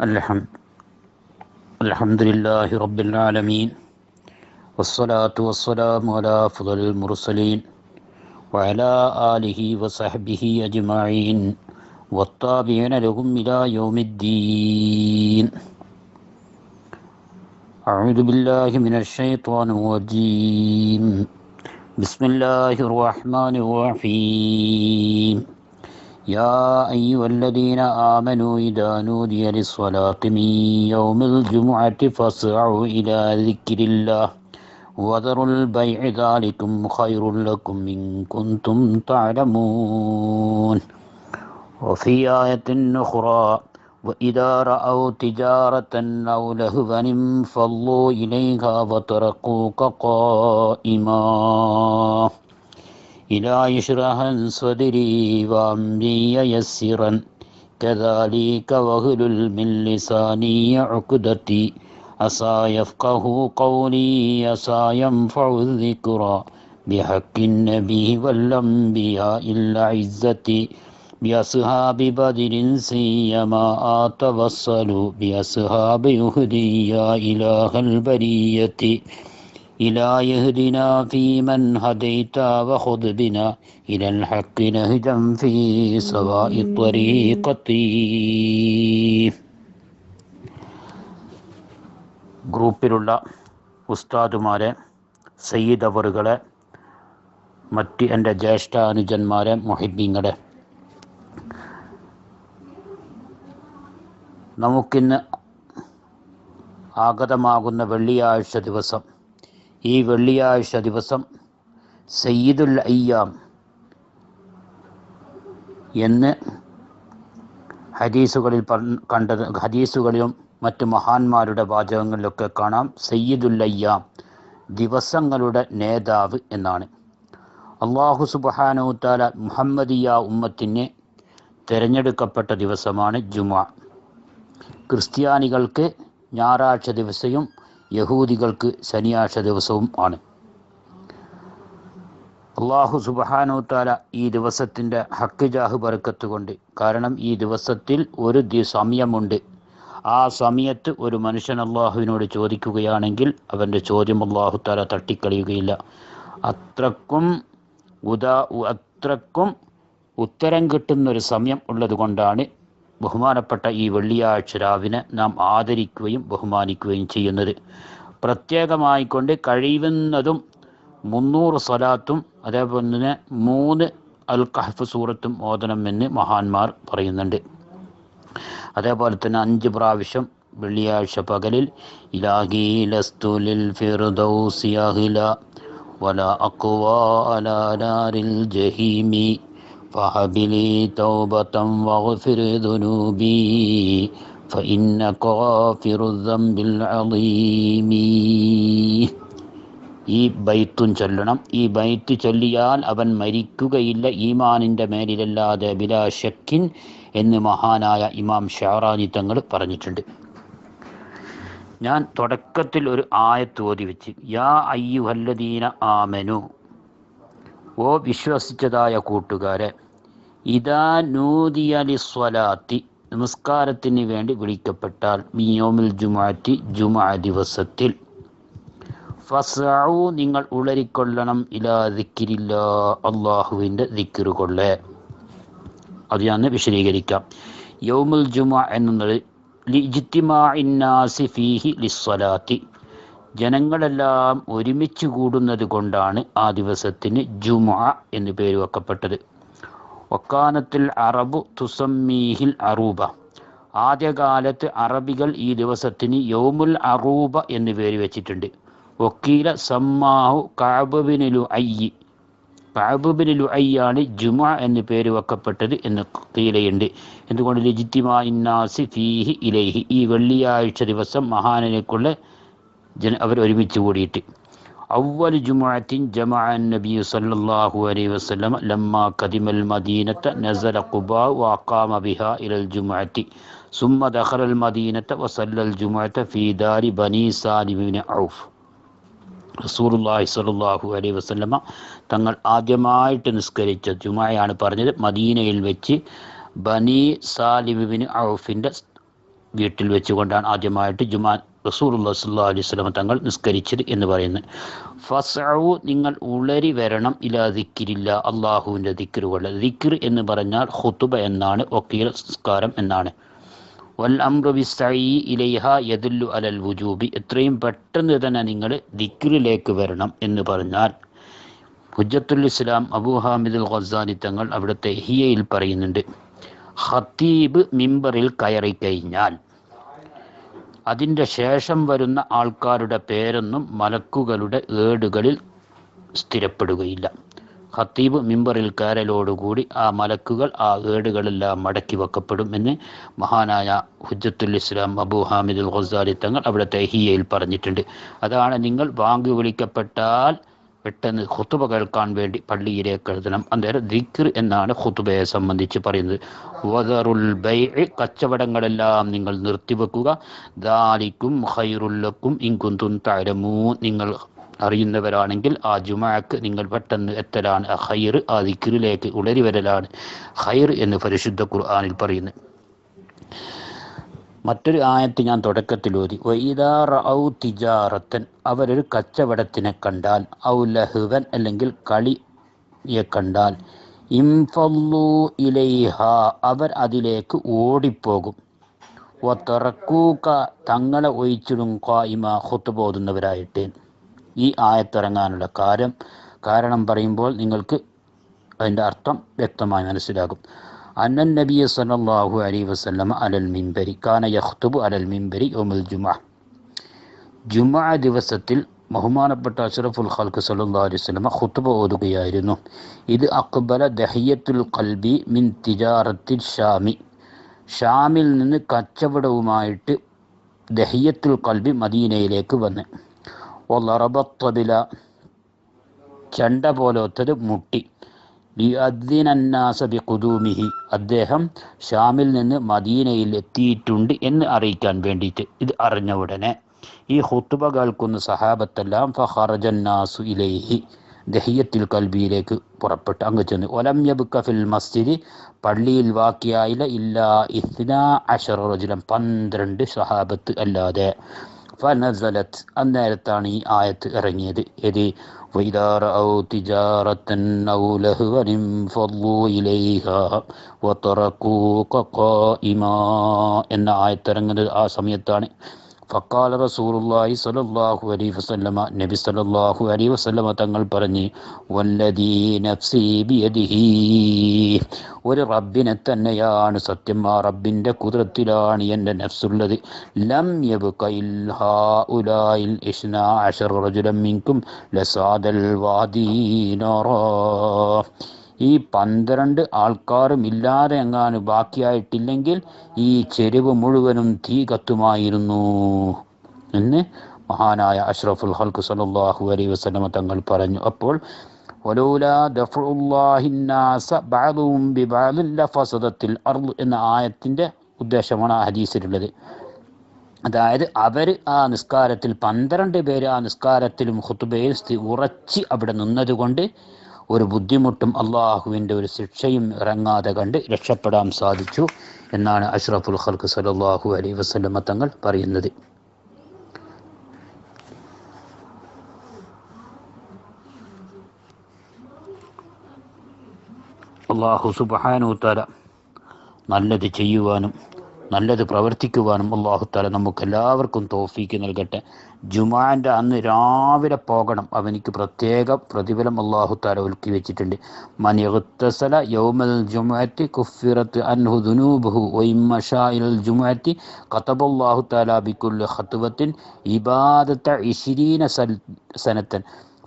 الحمد. الحمد لله رب العالمين. والصلاة والسلام على أفضل المرسلين وعلى آله وصحبه أجمعين والتابعين لهم إلى يوم الدين. أعوذ بالله من الشيطان الرجيم. بسم الله الرحمن الرحيم. يا أيها الذين آمنوا إذا نودي للصلاة من يوم الجمعة فاسعوا إلى ذكر الله وذروا البيع ذلكم خير لكم إن كنتم تعلمون. وفي آية أخرى وإذا رأوا تجارة أو لهوا انفضوا إليها وتركوك قائما. إلى يشرح صدري وأمري يسرا كذلك وهل من لساني عقدتي عسى يفقه قولي عسى ينفع الذكرى بحق النبي والأنبياء العزة. بأصحاب بدر سيما أتوصل بأصحاب يهدي يا إله البرية. إلى يهدنا في من هديت وخذ بنا إلى الحق نهجا في سواء الطريقة ഗ്രൂപ്പിലുള്ള ഉസ്താദുമാരെ സയ്യിദ് അവറുകളെ മറ്റ് എൻ്റെ ജ്യേഷ്ഠ അനുജന്മാരെ മൊഹിബീങ്ങളെ നമുക്കിന്ന് ആഗതമാകുന്ന വെള്ളിയാഴ്ച ദിവസം ഈ വെള്ളിയാഴ്ച ദിവസം സയ്യിദുൽ അയ്യാം എന്ന് ഹദീസുകളിൽ കണ്ടത് ഹദീസുകളിലും മറ്റ് മഹാന്മാരുടെ വാചകങ്ങളിലൊക്കെ കാണാം. സയ്യിദുൽ അയ്യാം ദിവസങ്ങളുടെ നേതാവ് എന്നാണ്. അള്ളാഹു സുബാനോത്താല മുഹമ്മദിയ ഉമ്മത്തിനെ തിരഞ്ഞെടുക്കപ്പെട്ട ദിവസമാണ് ജുമ. ക്രിസ്ത്യാനികൾക്ക് ഞായറാഴ്ച ദിവസവും യഹൂദികൾക്ക് ശനിയാഴ്ച ദിവസവും ആണ്. അള്ളാഹു സുബഹാനോത്താല ഈ ദിവസത്തിന്റെ ഹക്ക് ജാഹ് ബർക്കത്ത് കൊണ്ട് കാരണം ഈ ദിവസത്തിൽ ഒരു സമയമുണ്ട്. ആ സമയത്ത് ഒരു മനുഷ്യൻ അള്ളാഹുവിനോട് ചോദിക്കുകയാണെങ്കിൽ അവന്റെ ചോദ്യം അള്ളാഹു താല തട്ടിക്കളയുകയില്ല. അത്രക്കും ഉദാ അത്രക്കും ഉത്തരം കിട്ടുന്നൊരു സമയം ഉള്ളത് കൊണ്ടാണ് ബഹുമാനപ്പെട്ട ഈ വെള്ളിയാഴ്ച രാവിനെ നാം ആദരിക്കുകയും ബഹുമാനിക്കുകയും ചെയ്യുന്നത്. പ്രത്യേകമായിക്കൊണ്ട് കഴിയുന്നതും മുന്നൂറ് സ്വലാത്തും അതേപോലെ തന്നെ മൂന്ന് അൽ കഹഫ് സൂറത്തും ഓതണം എന്ന് മഹാന്മാർ പറയുന്നുണ്ട്. അതേപോലെ തന്നെ അഞ്ച് പ്രാവശ്യം വെള്ളിയാഴ്ച പകലിൽ ഇലാഹി ലസ്തുലിൽ ഫിർദൗസിയഹില ജഹീമി فهبلي توبة واغفر ذنوبي فإنك غافر الذنب العظيم ഈ ബൈത്തും ചൊല്ലണം ഈ ബൈത്ത് ചൊല്ലിയാൽ അവൻ മരിക്കുകയില്ല ഈമാനിൻ്റെ മേലിലല്ലാതെ ബിലാ ഷക്കിൻ എന്ന് മഹാനായ ഇമാം ഷാറാനി തങ്ങൾ പറഞ്ഞിട്ടുണ്ട് ഞാൻ തുടക്കത്തിൽ ഒരു ആയത്ത് ഓതി വെച്ച് യാ അയ്യു ഹല്ലദീന ആമനു ഓ വിശ്വസിച്ചതായ കൂട്ടുകാരെ ഇതാ നൂതിയലി സ്വലാത്തി നമസ്കാരത്തിന് വേണ്ടി വിളിക്കപ്പെട്ടാൽ മിയോമിൽ ജുമാറ്റി ജുമാ ദിവസത്തിൽ. ഫസു നിങ്ങൾ ഉളരിക്കൊള്ളണം. ഇലാ ദിക്കിരില്ല അള്ളാഹുവിന്റെ ദിക്കിറുകൊള്ളേ അത് ഞാൻ വിശദീകരിക്കാം. യൗമുൽ ജുമ എന്നുള്ളത് ലിജിത്തിമാ ഇന്നാസി ഫീഹി ലിസ്വലാത്തി. ജനങ്ങളെല്ലാം ഒരുമിച്ച് കൂടുന്നത് കൊണ്ടാണ് ആ ദിവസത്തിന് ജുമ എന്ന് പേര് വെക്കപ്പെട്ടത്. ഒക്കാനത്തിൽ അറബു തുസമ്മീഹിൽ അറൂബ. ആദ്യകാലത്ത് അറബികൾ ഈ ദിവസത്തിന് യോമുൽ അറൂബ എന്ന് പേര് വെച്ചിട്ടുണ്ട്. ഒക്കീല സമ്മാഹു കാബുബിനു അയ്യി കാബുബിനു അയ്യാണ് ജുമ എന്ന് പേര് വെക്കപ്പെട്ടത് എന്ന് കീലയുണ്ട്. എന്തുകൊണ്ട് ലിജിത്തിമാ ഇന്നാസി ഫീഹി ഇലൈഹി. ഈ വെള്ളിയാഴ്ച ദിവസം മഹാനനേക്കുള്ള ജന അവർ ഒരുമിച്ച് കൂടിയിട്ട് അവൽ ജുമാഅത്തിൻ ജമാ നബി സല്ലല്ലാഹു അലൈഹി വസല്ലം ലമ്മ കദിമൽ മദീനത്ത നസല ഖുബാ വഅഖാമ ബിഹാ ഇലൽ ജുമാഅത്തി ثم دخل المدينة وصلى الجمعة في دار بني سالم بن عوف റസൂലുള്ളാഹി സ്വല്ലല്ലാഹു അലൈഹി വസല്ലമ തങ്ങൾ ആദ്യമായിട്ട് നിസ്കരിച്ച ജുമായാണ് പറഞ്ഞത് മദീനയിൽ വെച്ച് ബനി സാലിബിന് ഔഫിൻ്റെ വീട്ടിൽ വെച്ചുകൊണ്ടാണ് ആദ്യമായിട്ട് ജുമാ റസൂലുള്ളാഹി സല്ലാ അലൈഹി വസല്ലം തങ്ങൾ നിസ്കരിച്ചത് എന്ന് പറയുന്നത്. ഫസു നിങ്ങൾ ഉളരി വരണം. ഇലാ ദിക്കിരില്ല അള്ളാഹുവിന്റെ ദിക്റുകൾ ദിക്ർ എന്ന് പറഞ്ഞാൽ ഹുത്തുബ എന്നാണ് വക്കീൽ സംസ്കാരം എന്നാണ്. വൽ ബിസ്സഈ ഇലൈഹ യദുല്ലു അലൽ വുജൂബി. എത്രയും പെട്ടെന്ന് തന്നെ നിങ്ങൾ ദിക്റിലേക്ക് വരണം എന്ന് പറഞ്ഞാൽ ഹുജത്തുൽ ഇസ്ലാം അബു ഹാമിദുൽ ഖസാനി തങ്ങൾ അവിടുത്തെ ഹിയയിൽ പറയുന്നുണ്ട് ഹത്തീബ് മിമ്പറിൽ കയറി കഴിഞ്ഞാൽ അതിന്റെ ശേഷം വരുന്ന ആൾക്കാരുടെ പേരൊന്നും മലക്കുകളുടെ ഏടുകളിൽ സ്ഥിരപ്പെടുകയില്ല. ഖത്തീബ് മിമ്പറിൽ കയറലോടുകൂടി ആ മലക്കുകൾ ആ ഏടുകളെല്ലാം മടക്കി വെക്കപ്പെടും എന്ന് മഹാനായ ഹുജ്ജത്തുൽ ഇസ്ലാം അബു ഹാമിദുൽ ഖസാലി തങ്ങൾ അവിടെ ഹിയയിൽ പറഞ്ഞിട്ടുണ്ട്. അതാണ് നിങ്ങൾ വാങ്ങി വിളിക്കപ്പെട്ടാൽ പെട്ടെന്ന് ഖുത്തുബ കേൾക്കാൻ വേണ്ടി പള്ളിയിലേക്ക് എഴുതണം. അന്നേരം ദിക്ർ എന്നാണ് ഖുത്തുബയെ സംബന്ധിച്ച് പറയുന്നത്. വദറുൽ ബൈ കച്ചവടങ്ങളെല്ലാം നിങ്ങൾ നിർത്തിവെക്കുക ദാലിക്കും ഖൈറുല്ലക്കും ഇങ്കുന്തു തരമൂ നിങ്ങൾ അറിയുന്നവരാണെങ്കിൽ ആ ജുമാക്ക് നിങ്ങൾ പെട്ടെന്ന് എത്തലാണ്. ഖൈർ ആ ദിക്റിലേക്ക് ഉളരി വരലാണ് ഹൈർ എന്ന് പരിശുദ്ധ ഖുർആാനിൽ പറയുന്നത് മറ്റൊരു ആയത്ത് ഞാൻ തുടക്കത്തിൽ ഓതി. വൈദാർ ഔ തിജാറത്തൻ അവരൊരു കച്ചവടത്തിനെ കണ്ടാൽ ഔ ലഹുവൻ അല്ലെങ്കിൽ കളിയെ കണ്ടാൽ ഇംഫല്ലു ഇലൈഹ അവർ അതിലേക്ക് ഓടിപ്പോകും. വത്തറക്കൂക്ക തങ്ങളെ ഒഴിച്ചിടും ഖായിമ ഖുത്ത് പോതുന്നവരായിട്ട് ഈ ആയത്തിറങ്ങാനുള്ള കാര്യം കാരണം പറയുമ്പോൾ നിങ്ങൾക്ക് അതിന്റെ അർത്ഥം വ്യക്തമായി മനസ്സിലാകും. അന്നൻ നബിയ സല്ലല്ലാഹു അലൈ വസ്ലം അലൽ മിംബരി കാന യഖ്തുബു അലൽ മിംബരി ഒമുൽ ജുമ ജുമഅ ദിവസത്തിൽ ബഹുമാനപ്പെട്ട അഷ്റഫുൽ ഖൽക്ക് സല്ലാ അലൈഹി സ്വലമ ഖുത്ബ ഓതുകയായിരുന്നു. ഇത് അക്ബല ദഹിയത്തുൽ ഖൽബി മിൻ തിജാറത്തിൽ ഷാമി. ഷാമിൽ നിന്ന് കച്ചവടവുമായിട്ട് ദഹിയത്തുൽ ഖൽബി മദീനയിലേക്ക് വന്ന്. ഒലറബത്തബില ചണ്ട പോലത്തത് മുട്ടി. ബിഖുദൂമിഹി. അദ്ദേഹം ഷാമിൽ നിന്ന് മദീനയിൽ എത്തിയിട്ടുണ്ട് എന്ന് അറിയിക്കാൻ വേണ്ടിയിട്ട് ഇത് അറിഞ്ഞ ഉടനെ ഈ ഹുത്തുബ കേൾക്കുന്ന സഹാബത്തെല്ലാം ഫഹറജന്നാസു ഇലൈഹി ദഹിയത്തിൽ കൽബിയിലേക്ക് പുറപ്പെട്ട്. അങ്ങ് ചെന്ന് ഒലം യബുക്ക ഫിൽ മസ്ജിദ് പള്ളിയിൽ വാക്കിയായില്ല ഇല്ല ഇസ്ന അഷറോജിലം റജുലം പന്ത്രണ്ട് സഹാബത്ത് അല്ലാതെ ഫനസലത്ത് അന്നേരത്താണ് ഈ ആയത്ത് ഇറങ്ങിയത് ഏത് വൈദാറ ഔ തിജാറത്തൻ ഔ ലഹുവനിം ഫല്ലൂ ഇലൈഹ വതറഖൂക ഖായിമാ എന്ന ആയത്ത് ഇറങ്ങുന്നത് ആ സമയത്താണ്. ഫക്കാല റസൂറുല്ലാഹി സ്വല്ലല്ലാഹു അലൈഹി വസല്ലമ നബി സല്ലല്ലാഹു അലൈഹി വസല്ലമ തങ്ങൾ പറഞ്ഞ് വല്ലദീ നഫ്സി ബിയദിഹി. ഒരു റബ്ബിനെ തന്നെയാണ് സത്യം. ആ റബ്ബിന്റെ കുതിരത്തിലാണ് എന്റെ നഫ്സുള്ളത്. ലം ഉലായിൽ ഇഷ്നാ അശർ റജുലം മിൻകും ലസാദൽ വാദീനറാ. ഈ പന്ത്രണ്ട് ആൾക്കാരും ഇല്ലാതെ എങ്ങാനും ബാക്കിയായിട്ടില്ലെങ്കിൽ ഈ ചെരുവ് മുഴുവനും തീ കത്തുമായിരുന്നു എന്ന് മഹാനായ അഷ്റഫുൽ ഹൽക്ക് സലാഹു അലൈ വസല്ലമ തങ്ങൾ പറഞ്ഞു. അപ്പോൾ എന്ന ആയത്തിന്റെ ഉദ്ദേശമാണ് ആ ഹദീസിലുള്ളത്. അതായത് അവർ ആ നിസ്കാരത്തിൽ പന്ത്രണ്ട് പേര് ആ നിസ്കാരത്തിലും ഹുത്തുബയിൽ ഉറച്ച് അവിടെ നിന്നതുകൊണ്ട് ഒരു ബുദ്ധിമുട്ടും അള്ളാഹുവിന്റെ ഒരു ശിക്ഷയും ഇറങ്ങാതെ കണ്ട് രക്ഷപ്പെടാൻ സാധിച്ചു എന്നാണ് അഷ്റഫുൽ ഖൽക്ക് സലാഹു അലൈ വസല്ലമ തങ്ങൾ പറയുന്നത്. അള്ളാഹു സുബ്ഹാനഹു തആല നല്ലത് ചെയ്യുവാനും നല്ലത് പ്രവർത്തിക്കുവാനും അള്ളാഹു താല നമുക്ക് എല്ലാവർക്കും തോഫീക്ക് നൽകട്ടെ. ജുമാന്റെ അന്ന് രാവിലെ പോകണം. അവനിക്ക് പ്രത്യേക പ്രതിഫലം അള്ളാഹു താല ഒരുക്കി വെച്ചിട്ടുണ്ട്. മനിയത്തസല യൗമൽ ജുമുഅത്തി കുഫിറത്ത് അൻഹു ദുനൂബുഹു വൈമഷായിൽ ജുമുഅത്തി ഖതബല്ലാഹു താല ബിക്കുൽ ഖത്വത്തിൻ ഇബാദത്ത ഇശിരീന സൽ സനത്തൻ.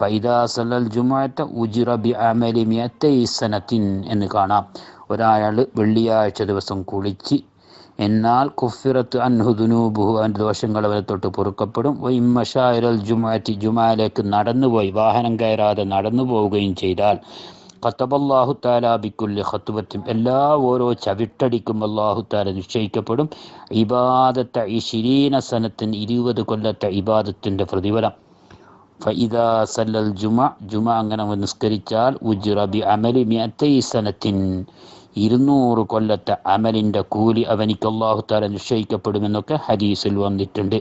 ഫൈദാ സല്ലൽ ജുമാറ്റ ഉജിറ ബി അമലി മിയത്തൈ സനത്തിൻ എന്ന് കാണാം. ഒരാൾ വെള്ളിയാഴ്ച ദിവസം കുളിച്ച് എന്നാൽ കുഫിറത്ത് അൻഹുദുനൂബുഹു അവന്റെ ദോഷങ്ങൾ അവരെ തൊട്ട് പൊറുക്കപ്പെടും. ഇമ്മഷായിരൽ ജുമാറ്റി ജുമാലേക്ക് നടന്നുപോയി വാഹനം കയറാതെ നടന്നു പോവുകയും ചെയ്താൽ ഖത്തബല്ലാഹു താല ബിക്കുല്ലി ഖത്തുവത്തും എല്ലാ ഓരോ ചവിട്ടടിക്കും അള്ളാഹു താല നിശ്ചയിക്കപ്പെടും. ഇബാദത്ത ഈ ശിരീന സനത്തിന് ഇരുപത് കൊല്ലത്തെ ഇബാദത്തിന്റെ പ്രതിഫലം. ഫഇദാ സല്ലൽ ജുമ ജുമ അങ്ങനെ നിസ്കരിച്ചാൽ ഉജ്റബി അമലി മിയത്തൈ സനത്തിൻ. ഇരുന്നൂറ് കൊല്ലത്തെ അമലിന്റെ കൂലി അവനിക്ക് അള്ളാഹു താല നിശ്ചയിക്കപ്പെടുമെന്നൊക്കെ ഹദീസിൽ വന്നിട്ടുണ്ട്.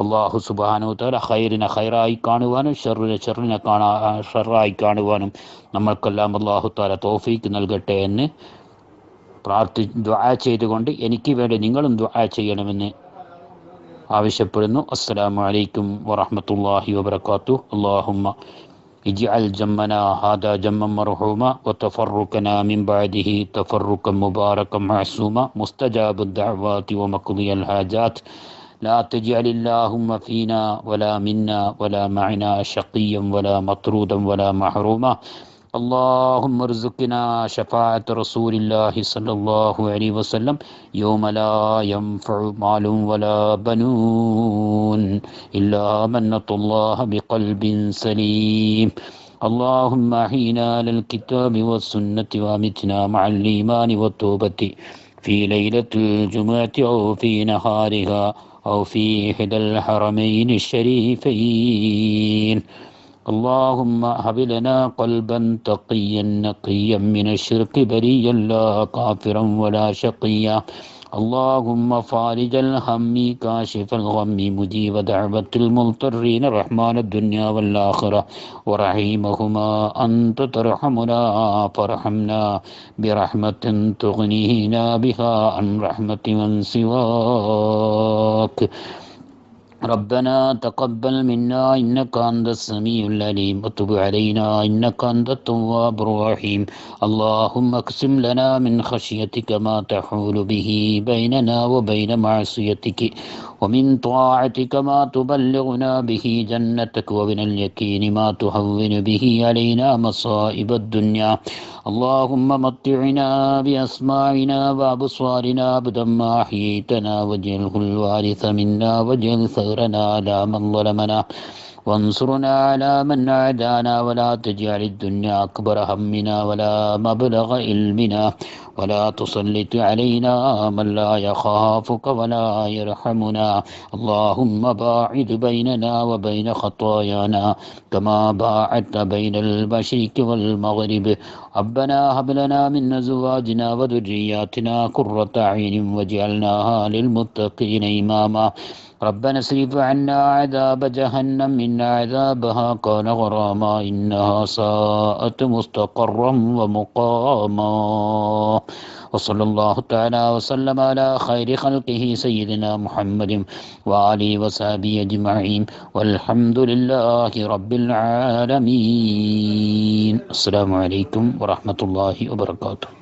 അള്ളാഹു സുബാനു താല ഹൈറിനെ ഹൈറായി കാണുവാനും ഷെറിനെ ഷെറിനെ കാണാ ഷെറായി കാണുവാനും നമ്മൾക്കെല്ലാം അള്ളാഹു താല തോഫീക്ക് നൽകട്ടെ എന്ന് പ്രാർത്ഥി ദ്വാ ചെയ്തുകൊണ്ട് എനിക്ക് വേണ്ടി നിങ്ങളും ദ്വാ ചെയ്യണമെന്ന് ആവശ്യപ്പെടുന്നു. അസ്സലാമു അലൈക്കും വറഹ്മത്തുള്ളാഹി വബറകാതുഹു. അല്ലാഹുമ്മ اجعل جمنا هذا جما مرحوما وتفرقنا من بعده تفرقا مباركا معصوما. مستجاب الدعوات ومقضي الحاجات. لا تجعل اللهم فينا ولا منا ولا معنا شقيا ولا مطرودا ولا محروما. اللهم ارزقنا شفاعة رسول الله صلى الله عليه وسلم يوم لا ينفع مال ولا بنون إلا من الله بقلب سليم. اللهم أحينا على الكتاب والسنة وأمتنا مع الإيمان والتوبة في ليلة الجمعة أو في نهارها أو في إحدى الحرمين الشريفين. اللهم هب لنا قلبا تقيا نقيا من الشرك بريا لا كافرا ولا شقيا. اللهم فارج الهم كاشف الغم مجيب دعوة المضطرين رحمن الدنيا والآخرة. ورحيمهما أنت ترحمنا فارحمنا برحمة تغنينا بها عن رحمة من سواك. ربنا تقبل منا إنك أنت السميع العليم. وتب علينا إنك أنت التواب الرحيم. اللهم اقسم لنا من خشيتك ما تحول به بيننا وبين معصيتك ومن طاعتك ما تبلغنا به جنتك ومن اليقين ما تهون به علينا مصائب الدنيا. اللهم متعنا بأسماعنا وأبصارنا أبدا ما أحييتنا واجعله الوارث منا واجعل ثغرنا على من ظلمنا. وانصرنا على من عادانا. ولا تجعل الدنيا أكبر همنا. ولا مبلغ علمنا. ولا تسلط علينا من لا يخافك ولا يرحمنا. اللهم باعد بيننا وبين خطايانا كما باعدت بين المشرق والمغرب. ربنا هب لنا من أزواجنا وذرياتنا قرة أعين واجعلنا للمتقين إماما. ربنا اصرف عنا عذاب جهنم إن عذابها كان غراما إنها ساءت مستقرا ومقاما وصلى الله تعالى وسلم على خير خلقه سيدنا محمد وآله وصحبه أجمعين والحمد لله رب العالمين السلام عليكم ورحمة الله وبركاته